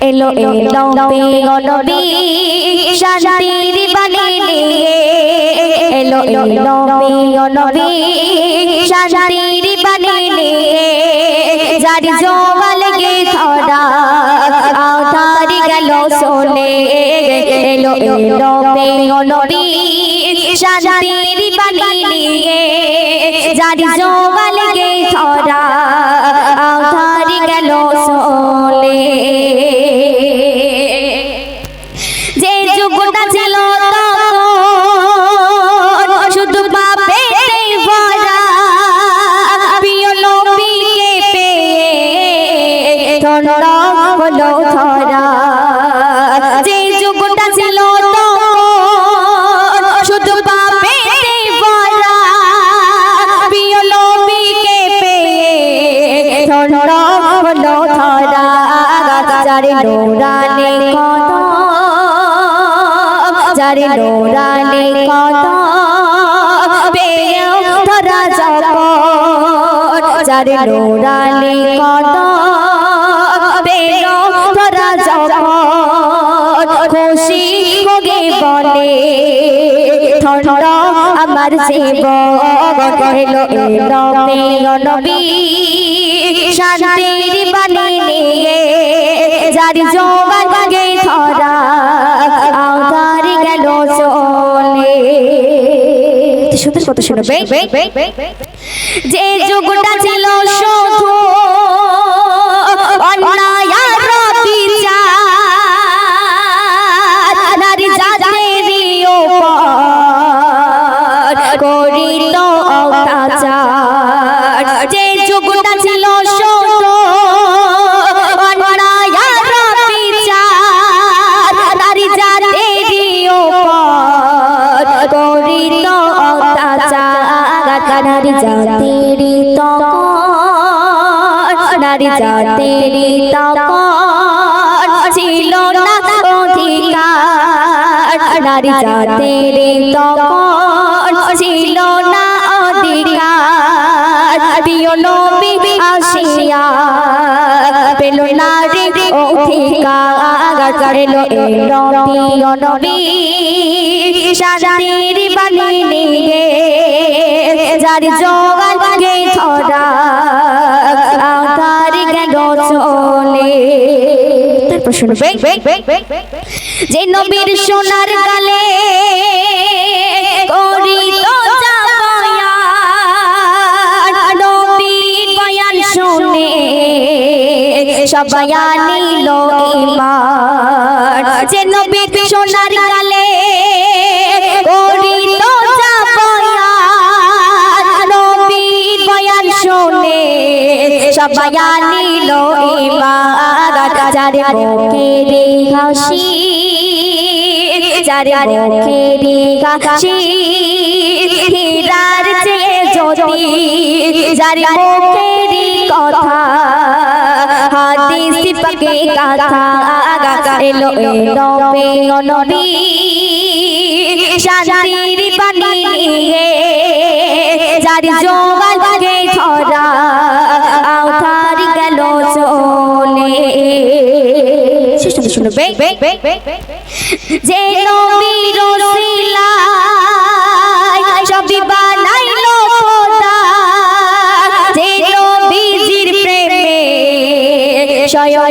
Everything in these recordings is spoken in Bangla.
এলো এলো বেগনবী শান্তির বাণী নিয়ে এলো এলো বেগনবী শান্তির বাণী নিয়ে যার জোয়াল গে ধরা আধার গেল সোনে। এলো এলো বেগনবী শান্তির বাণী নিয়ে যার জোয়াল গে ধরা হলো ধরা যারে নোরানে কত যারে নোরানে কত পেয়েও ধরা যাব। যারে নোরানে কত পেয়েও ধরা যাব। খুশি হোগে বলে ঠন্ড আমার জীব। এলো এলো পেয় নবী, শান্তির যার জবান গে ধরা আধার গেল চলে। সুন্দর কত শুনবে যে যুগটা ছিল শুধু অত্যাচার নারী নারী জাতিরই তখন ছিল না অধিকার। নারী জাতিরই তখন ছিল না অধিকার। প্রিয় নবী আসিয়া পেল নারী অধিকার এলো এলো প্রিয় নবী, শান্তির বাণী নিয়ে যার জোগান গে ধরা? আধার গেল চলে? তারপর শুনবে যে নবীর সোনার গালে বয়ান শুনে সবাই আনিল ইমান। যে নবীর সোনার সবাই আনিল ইমান যারে মুখের হাসি যারে মুখের হাসি হীরার চেয়ে জ্যোতি যারে মুখের কথা, হাদিস পাকে কথা আগা এলো এলো পেয় নবী, শান্তির বাণী নিয়ে যার জোগাল শুনবে যে নবীর রসিলায় সবই বানাইলো খোদা যে নবীজির প্রেমে স্বয়ং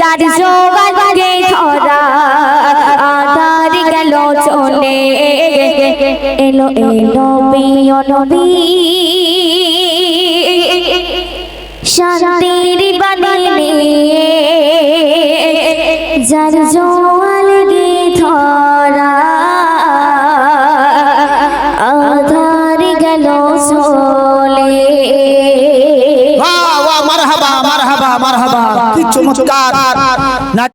যার জোগানকে ধরা, আধার গেল চলে। এলো এলো বিয় নবি শান্তির বাণী নিয়ে যার জোয়ালকে ধরা, আধার গেল চলে। মারহাবা মারহাবা মারহাবা। চমৎকার।